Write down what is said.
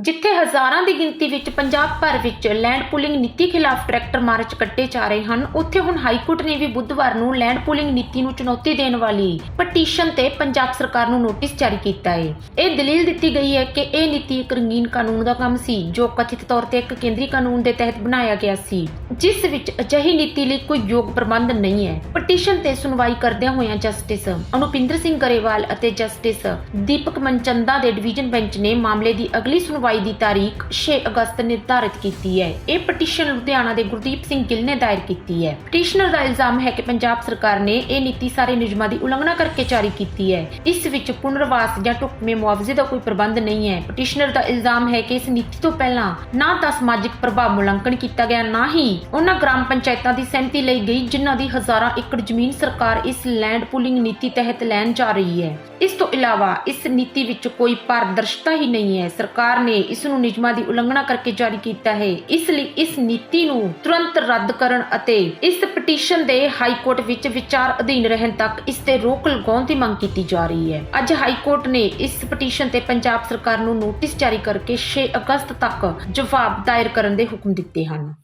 ਜਿੱਥੇ ਹਜ਼ਾਰਾਂ ਦੀ ਗਿਣਤੀ ਵਿੱਚ ਪੰਜਾਬ ਭਰ ਵਿੱਚ ਲੈਂਡ ਪੂਲਿੰਗ ਨੀਤੀ ਖਿਲਾਫ ਟਰੈਕਟਰ ਮਾਰਚ ਕੱਢੇ ਜਾ ਰਹੇ ਹਨ, ਉੱਥੇ ਹੁਣ ਹਾਈ ਕੋਰਟ ਨੇ ਵੀ ਬੁੱਧਵਾਰ ਨੂੰ ਲੈਂਡ ਪੂਲਿੰਗ ਨੀਤੀ ਨੂੰ ਚੁਣੌਤੀ ਦੇਣ ਵਾਲੀ ਪਟੀਸ਼ਨ ਤੇ ਪੰਜਾਬ ਸਰਕਾਰ ਨੂੰ ਨੋਟਿਸ ਜਾਰੀ ਕੀਤਾ ਹੈ। ਇਹ ਦਲੀਲ ਦਿੱਤੀ ਗਈ ਹੈ ਕਿ ਇਹ ਨੀਤੀ ਇੱਕ ਰੰਗੀਨ ਕਾਨੂੰਨ ਦਾ ਕੰਮ ਸੀ, ਜੋ ਕਥਿਤ ਤੌਰ ਤੇ ਇੱਕ ਕੇਂਦਰੀ ਕਾਨੂੰਨ ਦੇ ਤਹਿਤ ਬਣਾਇਆ ਗਿਆ ਸੀ, ਜਿਸ ਵਿੱਚ ਅਜਿਹੀ ਨੀਤੀ ਲਈ ਕੋਈ ਯੋਗ ਪ੍ਰਬੰਧ ਨਹੀਂ ਹੈ। ਪਟੀਸ਼ਨ ਤੇ ਸੁਣਵਾਈ ਕਰਦਿਆਂ ਹੋਇਆਂ ਜਸਟਿਸ ਅਨੁਪਿੰਦਰ ਸਿੰਘ ਗਰੇਵਾਲ ਅਤੇ ਜਸਟਿਸ ਦੀਪਕ ਮਨਚੰਦਾ ਦੇ ਡਿਵੀਜ਼ਨ ਬੈਂਚ ਨੇ ਮਾਮਲੇ ਦੀ ਅਗਲੀ ਸੁਣਵਾਈ ਦੀ ਤਾਰੀਖ 6 ਅਗਸਤ ਨਿਰਧਾਰਿਤ ਕੀਤੀ ਹੈ। ਇਹ ਪਟੀਸ਼ਨ ਲੁਧਿਆਣਾ ਦੇ ਗੁਰਦੀਪ ਸਿੰਘ ਗਿੱਲ ਨੇ ਦਾਇਰ ਕੀਤੀ ਹੈ। ਪਟੀਸ਼ਨਰ ਦਾ ਇਲਜ਼ਾਮ ਹੈ ਕਿ ਪੰਜਾਬ ਸਰਕਾਰ ਨੇ ਇਹ ਨੀਤੀ ਸਾਰੇ ਨਿਯਮਾਂ ਦੀ ਉਲੰਘਣਾ ਕਰਕੇ ਜਾਰੀ ਕੀਤੀ ਹੈ। ਇਸ ਵਿੱਚ ਪੁਨਰਵਾਸ ਜਾਂ ਢੁਕਵੇਂ ਮੁਆਵਜ਼ੇ ਦਾ ਕੋਈ ਪ੍ਰਬੰਧ ਨਹੀਂ ਹੈ। ਪਟੀਸ਼ਨਰ ਦਾ ਇਲਜ਼ਾਮ ਹੈ ਕਿ ਇਸ ਨੀਤੀ ਤੋਂ ਪਹਿਲਾਂ ਨਾ ਤਾਂ ਸਮਾਜਿਕ ਪ੍ਰਭਾਵ ਮੁਲਾਂਕਣ ਕੀਤਾ ਗਿਆ, ਨਾ ਹੀ ਉਹਨਾਂ ਗ੍ਰਾਮ ਪੰਚਾਇਤਾਂ ਦੀ ਸਹਿਮਤੀ ਲਈ ਗਈ, ਜਿਨ੍ਹਾਂ ਦੀ ਹਜ਼ਾਰਾਂ ਏਕੜ ਜ਼ਮੀਨ ਸਰਕਾਰ ਇਸ ਲੈਂਡ ਪੂਲਿੰਗ ਨੀਤੀ ਤਹਿਤ ਲੈਣ ਜਾ ਰਹੀ ਹੈ। ਇਸ ਤੋਂ ਇਲਾਵਾ ਇਸ ਨੀਤੀ ਵਿੱਚ ਕੋਈ ਪਾਰਦਰਸ਼ਤਾ ਹੀ ਨਹੀਂ ਹੈ। ਸਰਕਾਰ ਨੇ ਇਸ ਨੂੰ ਨਿਯਮਾਂ ਦੀ ਉਲੰਘਣਾ ਕਰਕੇ ਜਾਰੀ ਕੀਤਾ ਹੈ। ਇਸ ਲਈ ਇਸ ਨੀਤੀ ਨੂੰ ਤੁਰੰਤ ਰੱਦ ਕਰਨ ਅਤੇ ਇਸ ਪਟੀਸ਼ਨ ਦੇ ਹਾਈ ਕੋਰਟ ਵਿੱਚ ਵਿਚਾਰ ਅਧੀਨ ਰਹਿਣ ਤੱਕ ਇਸ ਤੇ ਰੋਕ ਲਗਾਉਣ ਦੀ ਮੰਗ ਕੀਤੀ ਜਾ ਰਹੀ ਹੈ। ਅੱਜ ਹਾਈ ਕੋਰਟ ਨੇ ਇਸ ਪਟੀਸ਼ਨ ਤੇ ਪੰਜਾਬ ਸਰਕਾਰ ਨੂੰ ਨੋਟਿਸ ਜਾਰੀ ਕਰਕੇ 6 ਅਗਸਤ ਤੱਕ ਜਵਾਬ ਦਾਇਰ ਕਰਨ ਦੇ ਹੁਕਮ ਦਿੱਤੇ ਹਨ।